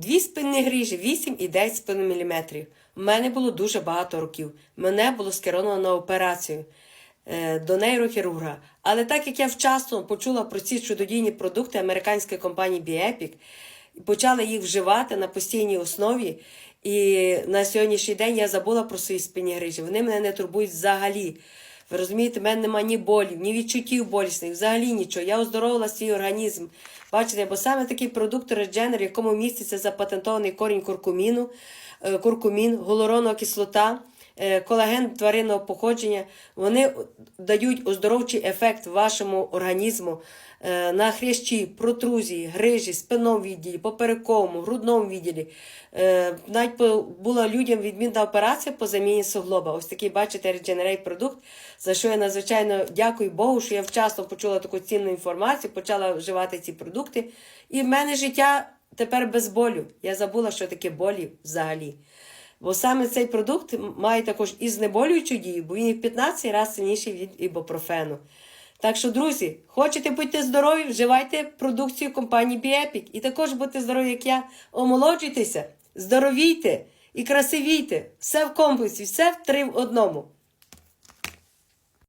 Дві спинні грижі 8 і 9 мм. У мене було дуже багато років. Мене було скеровано на операцію е, до нейрохірурга. Але так як я вчасно почула про ці чудодійні продукти американської компанії Biepic, почала їх вживати на постійній основі. І на сьогоднішній день я забула про свої спинні грижі. Вони мене не турбують взагалі. Ви розумієте, в мене немає ні болів, ні відчуттів болісних, взагалі нічого. Я оздоровила свій організм. Бачите, бо саме такий продукт Редженер, в якому міститься запатентований корінь куркуміну, е, куркумін, гіалуронова кислота, колаген тваринного походження, вони дають оздоровчий ефект вашому організму е, на хрящі, протрузії, грижі, спинному відділі, поперековому, грудному відділі. Е, Навіть була людям відмінна операція по заміні суглоба. Ось такий, бачите, Regenerate продукт, за що я надзвичайно дякую Богу, що я вчасно почула таку цінну інформацію, почала вживати ці продукти. І в мене життя тепер без болю. Я забула, що таке болі взагалі. Бо саме цей продукт має також і знеболюючу дію, бо він в 15 разів сильніший від ібупрофену. Так що, друзі, хочете бути здорові, вживайте продукцію компанії Biepic. І також будьте здорові, як я. Омолоджуйтеся, здоровійте і красивійте. Все в комплексі, все в три в одному.